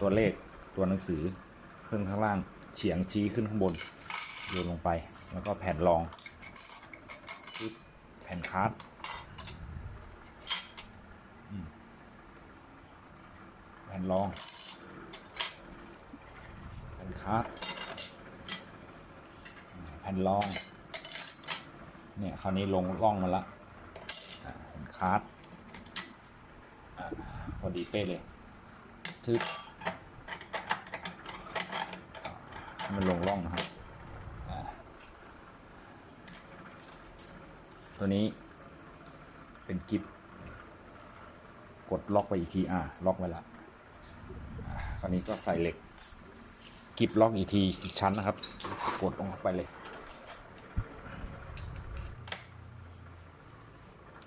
ตัวเลขตัวหนังสือขึ้นข้างล่างเฉียงชี้ขึ้นข้างบนโยนลงไป แล้วก็แผ่นรอง แผ่นคาร์ดแผ่นรอง แผ่นคาร์ดแผ่นรอง เนี่ยคราวนี้ลงร่องมาละแผ่นคาร์ดพอดีเป๊ะเลยทึบให้ มันลงร่องนะครับ ตัวนี้เป็นกิฟกดล็อกไปอีกทีอ่าล็อกไว้ละอ่าคราวนี้ก็ใส่เหล็ก กิฟล็อกอีกทีอีกชั้นนะครับ กดลงเข้าไปเลย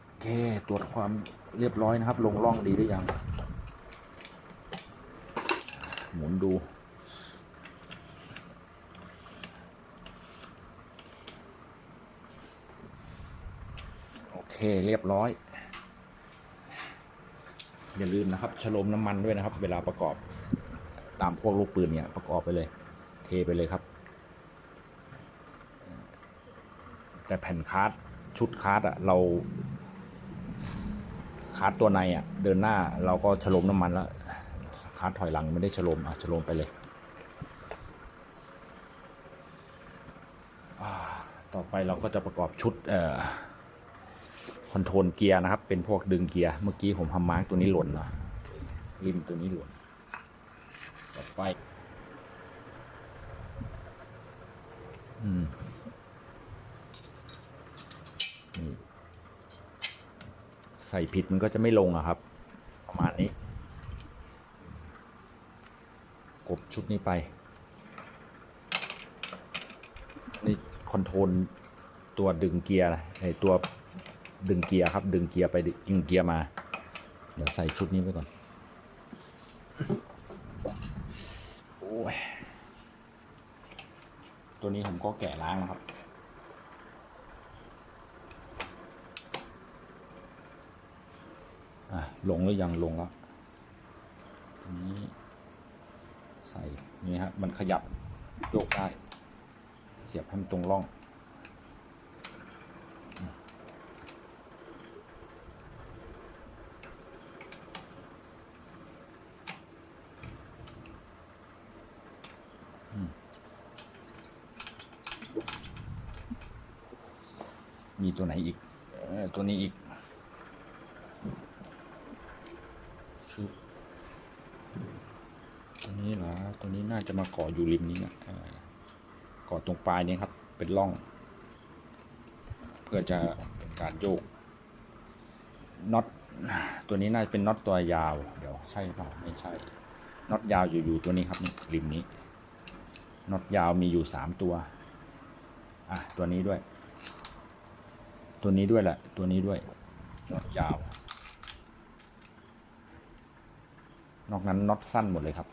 โอเคตรวจความเรียบร้อยนะครับ ลงร่องดีหรือยัง หมุนดู เคเรียบร้อย อย่าลืมนะครับฉโลมน้ำมันด้วยนะครับ เวลาประกอบตามพวกลูกปืนเนี่ยประกอบไปเลย เทไปเลยครับ แต่แผ่นคาร์ดชุดคาร์ดอะเราคาร์ดตัวในอะเดินหน้าเราก็ฉโลมน้ำมันแล้วคาร์ดถอยหลังไม่ได้ฉโลมอะฉโลมไปเลยต่อไปเราก็จะประกอบชุดเอ่อ คอนโทรลเกียร์นะครับ เป็นพวกดึงเกียร์ เมื่อกี้ผมทำมาร์กตัวนี้หล่นนะริมตัวนี้หล่น ต่อไป อืมใส่ผิดมันก็จะไม่ลงอะครับ ประมาณนี้กดชุดนี้ไป นี่คอนโทรลตัวดึงเกียร์นะไอตัว ดึงเกียร์ครับ ดึงเกียร์ไปดึงเกียร์มา เดี๋ยวใส่ชุดนี้ไปก่อนโอ้ยตัวนี้ผมก็แกะล้างนะครับ อะลงหรือยังลงแล้วนี้ใส่นี่ครับมันขยับโยกได้ เสียบให้มันตรงร่อง มีตัวไหนอีกตัวนี้อีกคือตัวนี้เหรอตัวนี้น่าจะมาเกาะอยู่ริมนี้นะเกาะตรงปลายนี้ครับ เป็นร่อง เพื่อจะเป็นการโยกน็อตตัวนี้น่าจะเป็นน็อตตัวยาว เดี๋ยวใช่เปล่าไม่ใช่น็อตยาวอยู่อยู่ตัวนี้ครับนี่ริมนี้น็อตยาวมีอยู่สามตัวอะตัวนี้ด้วย ตัวนี้ด้วยแหละ ตัวนี้ด้วยน็อตยาว นอกนั้นน็อตสั้นหมดเลยครับ